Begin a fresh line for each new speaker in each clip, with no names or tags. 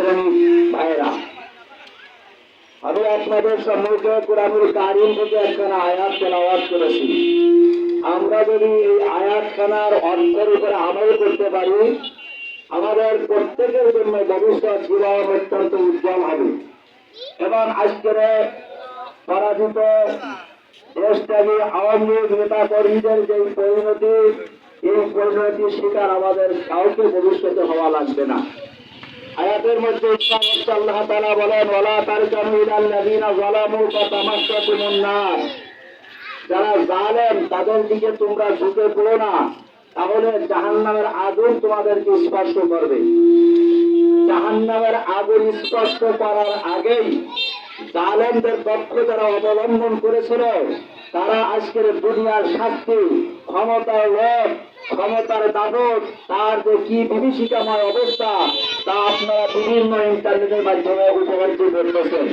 শ্রেণির ভাইরা আমি আপনাদের সম্মুখে কোরআনুল কারিম থেকে একখানা আয়াত তেলাওয়াত করেছি। আমরা যদি এই আয়াতখানার অর্থের উপরে আমল করতে পারি, আমাদের প্রত্যেকের জন্য ভবিষ্যৎ জীবন অত্যন্ত উজ্জ্বল হবে। এবং আজকের পরাজিত দেশত্যাগী আওয়ামী লীগ নেতা কর্মীদের যে পরিণতি, এই পরিণতির শিকার আমাদের কাউকে ভবিষ্যতে হওয়া লাগবে না। আয়াতের মধ্যে আল্লাহ তালা বলেন ওলা তার কানুইলাল্লাযীনা যালামু ফাতামাসসাকুমুন নার যারা জালেম, তাদের দিকে তোমরা ঝুঁকে পড়ো না। তাহলে জাহান্নামের আগুন তোমাদেরকে স্পর্শ করবে। জাহান্নামের আগুন স্পর্শ করার আগেই জালেমদের পক্ষ যারা অবলম্বন করেছিল, তারা আজকের দুনিয়ার শাস্তি, ক্ষমতার লোভ ক্ষমতার দাবত তার যে কি বিভীষিকাময় অবস্থা, তা আপনারা বিভিন্ন ইন্টারনেটের মাধ্যমে উপলব্ধি করতেছেন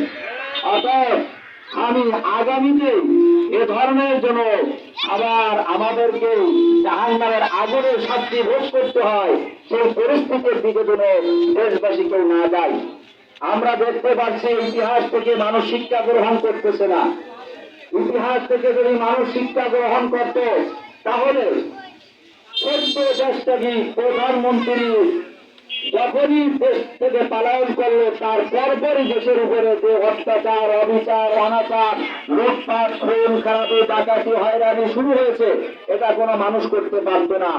অতএব, আমি আগামীতে এ ধরনের জন্য আবার আমাদেরকে জাহান্নামের আগুনের শাস্তি ভোগ করতে হয়, সেই পরিস্থিতির দিকে যেন দেশবাসী কেউ না যায়। আমরা দেখতে পাচ্ছি, ইতিহাস থেকে মানুষ শিক্ষা গ্রহণ করতেছে না। ইতিহাস থেকে যদি মানুষ শিক্ষা গ্রহণ করত, তাহলে সদ্য দেশটাকে প্রধানমন্ত্রী যখনই দেশ থেকে পালায়ন করল, তার পরপরই দেশের উপরে যে অত্যাচার, অবিচার, অনাচার, লুটপাট, খুন, খারাপি, ডাকাতি, হয়রানি শুরু হয়েছে, এটা কোনো মানুষ করতে পারবে না।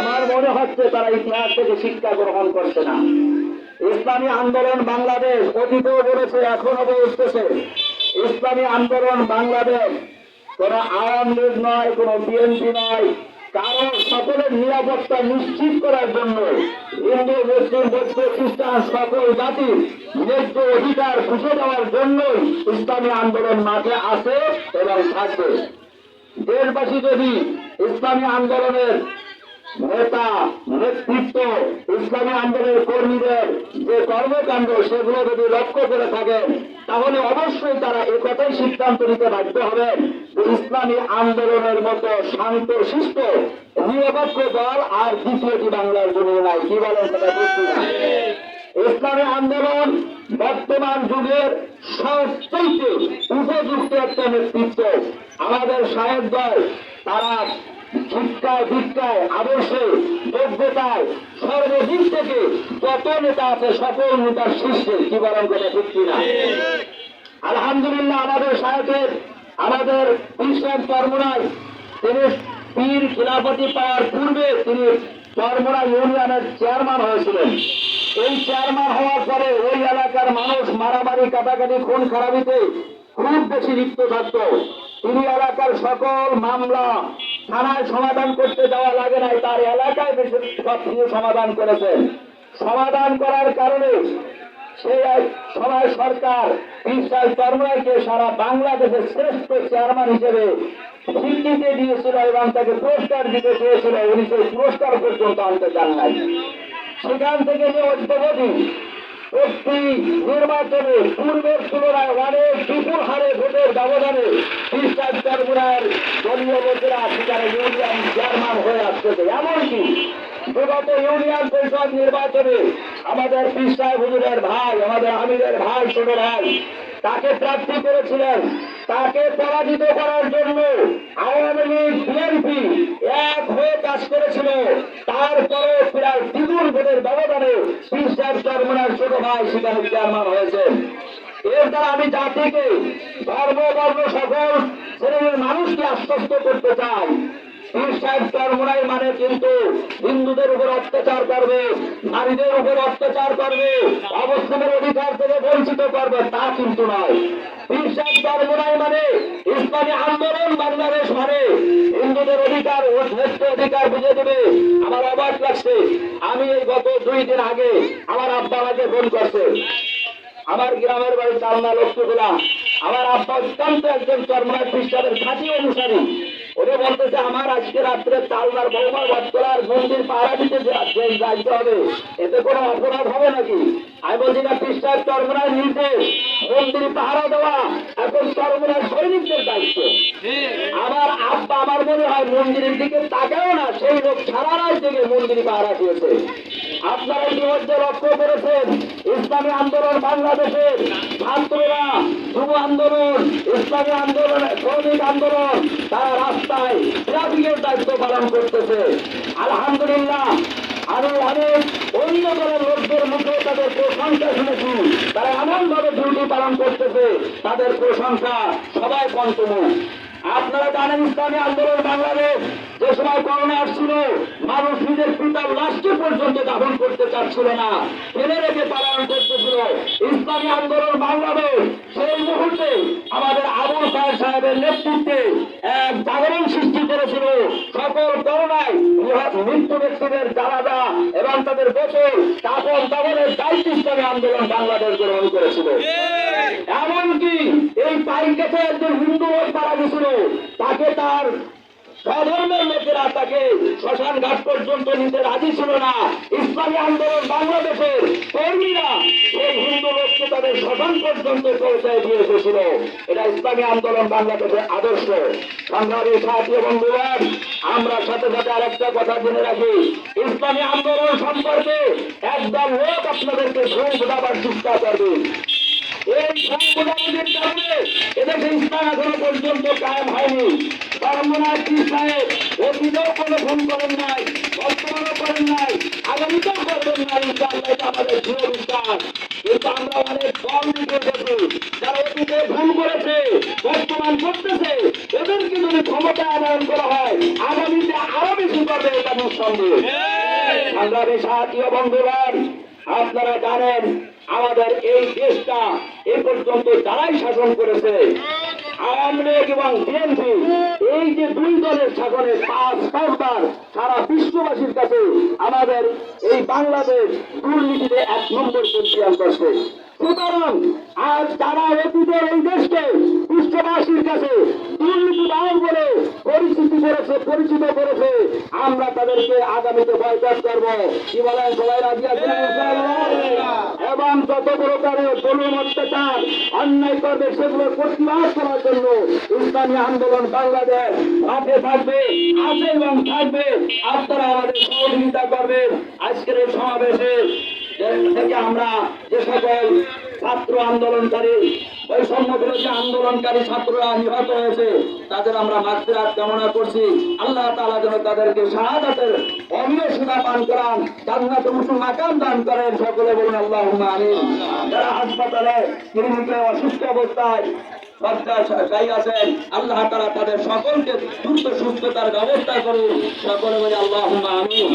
আমার মনে হচ্ছে তারা ইতিহাস থেকে শিক্ষা গ্রহণ করছে না। ইসলামী আন্দোলন বাংলাদেশ, অতীতেও বলেছে এখনও বলতেছে, ইসলামী আন্দোলন বাংলাদেশ, কোনো আওয়ামী লীগ নয়, কোন বিএনপি নয় কারণ সকলের নিরাপত্তা নিশ্চিত করার জন্য হিন্দু, মুসলিম, বৌদ্ধ, খ্রিস্টান সকল জাতির ন্যায্য অধিকার খুঁজে দেওয়ার জন্যই ইসলামী আন্দোলন মাঠে আসে এবং থাকবে। দেশবাসী যদি ইসলামী আন্দোলনের নেতা, নেতৃত্ব, ইসলামী আন্দোলনের কর্মীদের যে কর্মকাণ্ড, সেগুলো যদি লক্ষ্য করে থাকেন, তাহলে অবশ্যই তারা এ কথাই সিদ্ধান্ত নিতে বাধ্য হবেন যে ইসলামী আন্দোলনের মতো শান্ত শিষ্ট নিরপেক্ষ দল আর দ্বিতীয়টি বাংলার জন্য নাই। কি বলেন সেটা বুঝছি না ইসলামী আন্দোলন বর্তমান যুগের সবচেয়ে উপযুক্ত একটা নেতৃত্ব। আমাদের সাহেব দল তারা শিক্ষায় দীক্ষায় আদর্শে যোগ্যতায় সর্বদিক থেকে যত নেতা আছে, সকল নেতার শীর্ষে কি বলেন কথা ঠিক না আলহামদুলিল্লাহ, আমাদের সাহেবের আমাদের ইসলাম চরমনায় তিনি পীর খিলাফতি পাওয়ার পূর্বে তিনি চরমনা ইউনিয়নের চেয়ারম্যান হয়েছিলেন। এই চেয়ারম্যান হওয়ার পরে ওই এলাকার মানুষ মারামারি, কাটাকাটি, খুন খারাপিতে খুব বেশি লিপ্ত থাকত। তিনি এলাকার সকল মামলা থানায় সমাধান করতে যাওয়া লাগে নাই, তার এলাকায় সব কিছু সমাধান করেছেন সমাধান করার কারণে সেই সময় সরকার বিশ্বাস চর্মাইকে সারা বাংলাদেশের শ্রেষ্ঠ চেয়ারম্যান হিসেবে স্বীকৃতি দিয়েছিল এবং তাকে পুরস্কার দিতে চেয়েছিল, উনি সেই পুরস্কার পর্যন্ত আনতে চান নাই। সেখান থেকে যে অদ্যবধি প্রতি নির্বাচনে পূর্বের তুলনায় অনেক বিপুল হারে ভোটের ব্যবধানে বিশ্বাস চর্মার দলীয় লোকেরা সেখানে ইউনিয়ন চেয়ারম্যান হয়ে আসতেছে এমনকি বিগত ইউনিয়ন পরিষদ নির্বাচনে আমাদের পিসায় হুজুরের ভাই, আমাদের আমিরের ভাই, ছোট ভাই, তাকে প্রার্থী করেছিলেন। তাকে পরাজিত করার জন্য আওয়ামী লীগ, বিএনপি এক হয়ে কাজ করেছিল। তারপরে প্রায় দ্বিগুণ ভোটের ব্যবধানে পিসার চরমনার ছোট ভাই সেখানে চেয়ারম্যান হয়েছে। এর দ্বারা আমি জাতিকে ধর্ম সকল শ্রেণির মানুষকে আশ্বস্ত করতে চাই। মানে কিন্তু হিন্দুদের উপর অত্যাচার করবে, নারীদের উপর অত্যাচার করবে অবস্থানের অধিকার থেকে বঞ্চিত করবে, তা কিন্তু নয়। মানে ইসলামী আন্দোলন বাংলাদেশ মানে। হিন্দুদের অধিকার শ্রেষ্ঠ অধিকার বুঝে দেবে। আমার অবাক লাগছে, আমি এই গত দুই দিন আগে আমার আব্বা আমাকে ফোন করছে। আমার গ্রামের বাড়ি চালনা লক্ষ্মীপুরা। আমার আব্বা অত্যন্ত একজন চর্মনাথ খ্রিস্টানের খাঁটি অনুসারী। ওরে বলতেছে, আমার আজকে রাত্রে চালনার বৌমা বটতলার মন্দির পাহারা দিতে যাইতে হবে, এতে কোনো অপরাধ হবে নাকি? আমি বলছি, না, পৃষ্ঠার চরমনার নির্দেশ মন্দির পাহারা দেওয়া এখন চরমনার সৈনিকদের দায়িত্ব। আমার আব্বা আমার মনে হয় মন্দিরের দিকে তাকাও না, সেই লোক সারা রাত মন্দির পাহারা দিয়েছে। আপনারা ইতিমধ্যে লক্ষ্য করেছেন ইসলামী আন্দোলন বাংলাদেশের ছাত্ররা যুব আন্দোলন, ইসলামী আন্দোলন, শ্রমিক আন্দোলন, তারা রাস্তায় ট্রাফিকের দায়িত্ব পালন করতেছে। আলহামদুলিল্লাহ আমি অনেক অন্য দলের লোকদের মুখে তাদের প্রশংসা শুনেছি। তারা এমন ভাবে ডিউটি পালন করতেছে, তাদের প্রশংসা সবাই পঞ্চমুখ। আপনারা জানেন ইসলামী আন্দোলন বাংলাদেশ যে সময় করোনা আসছিল, মানুষ নিজের পিতার লাশকে পর্যন্ত দাফন করতে চাচ্ছিল না। ফেলে রেখে পালন করতেছিল। ইসলামী আন্দোলন বাংলাদেশ সেই মুহূর্তে আমাদের আবুল সাহেব সাহেবের নেতৃত্বে এক জাগরণ সৃষ্টি করেছিল। সকল করোনায় মৃত্যু ব্যক্তিদের জানাজা এবং তাদের বছর কাপড় দাবনের দায়িত্ব ইসলামী আন্দোলন বাংলাদেশ গ্রহণ করেছিল। এমনকি এই পাইক গেছে একজন হিন্দু লোক মারা গেছিল, তাকে তার স্বধর্মের লোকেরা তাকে শ্মশান ঘাট পর্যন্ত নিতে রাজি ছিল না। ইসলামী আন্দোলন বাংলাদেশের কর্মীরা সেই হিন্দু লোককে তাদের শ্মশান পর্যন্ত পৌঁছায় দিয়ে এসেছিল এটা ইসলামী আন্দোলন বাংলাদেশের আদর্শ। সংগ্রামী সাথী বন্ধুগণ, আমরা সাথে সাথে আরেকটা কথা জেনে রাখি। ইসলামী আন্দোলন সম্পর্কে একদম লোক আপনাদেরকে ভুল বোঝাবার চেষ্টা করবে। এই সংবিধানের কারণে এদেশে ইসলাম এখনও পর্যন্ত কায়েম হয়নি। সর্বনাথ সাহেব অতীতেও কোনো ভুল করেন নাই বর্তমানও করেন নাই আগামীতেও করবেন না ইনশাআল্লাহ এটা আমাদের দৃঢ় বিশ্বাস। কিন্তু আমরা অনেক কম দিকে দেখি যারা অতীতে ভুল করেছে বর্তমান করতেছে এদেরকে যদি ক্ষমতা আনয়ন করা হয় আগামীতে আরও বেশি করবে এটা নিঃসন্দেহ। সংগ্রামী সাহায্য বন্ধুগণ আপনারা জানেন আমাদের এই দেশটা এ পর্যন্ত যারাই শাসন করেছে আওয়ামী লীগ এবং বিএনপি, এই যে দুই দলের শাসনে পাঁচ পাঁচবার সারা বিশ্ববাসীর কাছে আমাদের এই বাংলাদেশ দুর্নীতিতে এক নম্বর পঞ্জীয়ন করছে সুতরাং আজ তারা অতীতের এই দেশকে পরিচিতি করেছে। আমরা তাদেরকে আগামীতে বয়কট করব। কি বলেন সবাই রাজি আছেন? এবং যত প্রকারের জলুম অত্যাচার অন্যায় করবে সেগুলো প্রতিবাদ করার জন্য ইসলামী আন্দোলন বাংলাদেশ মাঠে থাকবে আছে এবং থাকবে। আপনারা আমাদের সহযোগিতা করবেন। আজকের এই সমাবেশে থেকে আমরা যে সকল ছাত্র আন্দোলনকারী, বৈষম্য বিরোধী আন্দোলনকারী ছাত্ররা নিহত হয়েছে, তাদের আমরা মাতৃরাত কামনা করছি। আল্লাহ তাআলা যেন তাদেরকে শাহাদাতের অমীয় সুদা পান করান, জান্নাত উঁচু মাকাম দান করেন, সকলে বলুন আল্লাহ আমিন। যারা হাসপাতালে ক্লিনিকে অসুস্থ অবস্থায় আল্লাহ তাআলা তাদের সকলকে দ্রুত সুস্থতার ব্যবস্থা করুন, সকলে বলে আল্লাহ আমিন।